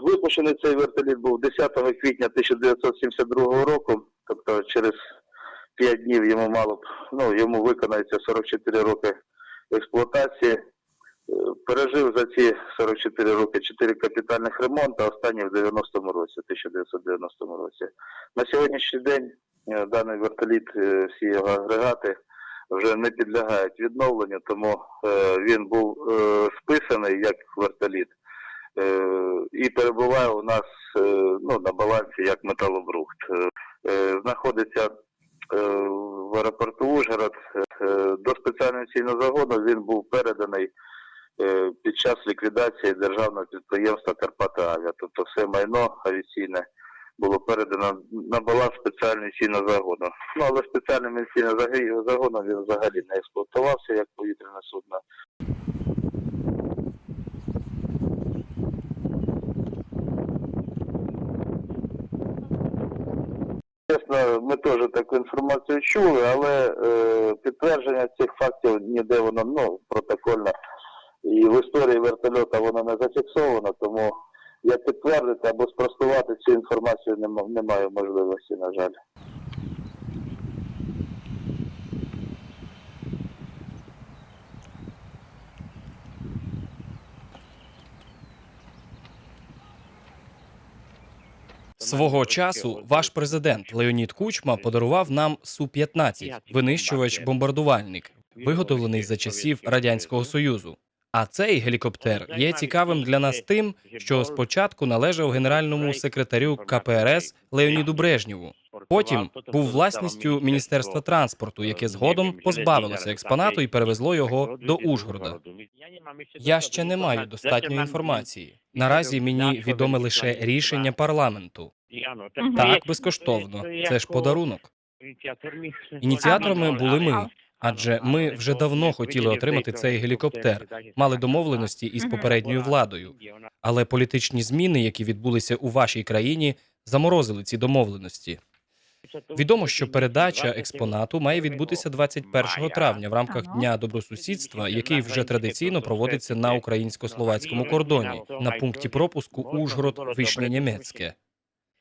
Випущений цей вертоліт був 10 квітня 1972 року, тобто через 5 днів йому мало б, ну йому виконається 44 роки експлуатації. Пережив за ці 44 роки 4 капітальних ремонти, а останній в 90-му році, 1990 році. На сьогоднішній день е, даний вертоліт, е, всі його агрегати вже не підлягають відновленню, тому е, він був списаний як вертоліт і перебуває у нас ну, на балансі як металобрухт. Знаходиться в аеропорту Ужгород. До спеціального цільного загону він був переданий під час ліквідації державного підприємства Карпата Авіа. Тобто все майно авіаційне було передано на баланс спеціального цільного загону. Ну але спеціальним авіаційним загоном він взагалі не експлуатувався як повітряне судно. Чесно, ми теж таку інформацію чули, але е, підтвердження цих фактів ніде воно ну, протокольно і в історії вертольота воно не зафіксовано, тому як підтвердити або спростувати цю інформацію нема- немає можливості, на жаль. Свого часу ваш президент Леонід Кучма подарував нам Су-15 винищувач-бомбардувальник, виготовлений за часів радянського союзу. А цей гелікоптер є цікавим для нас тим, що спочатку належав генеральному секретарю КПРС Леоніду Брежнєву. Потім був власністю міністерства транспорту, яке згодом позбавилося експонату і перевезло його до Ужгорода. Я ще не маю достатньої інформації. Наразі мені відоме лише рішення парламенту. Так, безкоштовно. Це ж подарунок. Ініціаторами були ми, адже ми вже давно хотіли отримати цей гелікоптер, мали домовленості із попередньою владою. Але політичні зміни, які відбулися у вашій країні, заморозили ці домовленості. Відомо, що передача експонату має відбутися 21 травня в рамках Дня добросусідства, який вже традиційно проводиться на українсько-словацькому кордоні на пункті пропуску Ужгород Вишня Німецьке.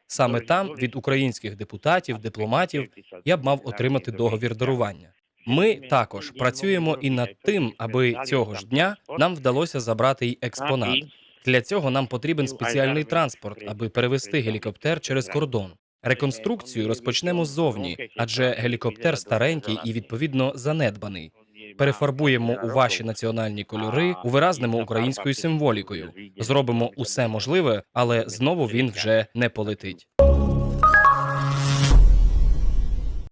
Саме там від українських депутатів, дипломатів я б мав отримати договір дарування. Ми також працюємо і над тим, аби цього ж дня нам вдалося забрати й експонат. Для цього нам потрібен спеціальний транспорт, аби перевести гелікоптер через кордон. Реконструкцію розпочнемо ззовні, адже гелікоптер старенький і відповідно занедбаний. Перефарбуємо у ваші національні кольори, увиразнимо українською символікою. Зробимо усе можливе, але знову він вже не полетить.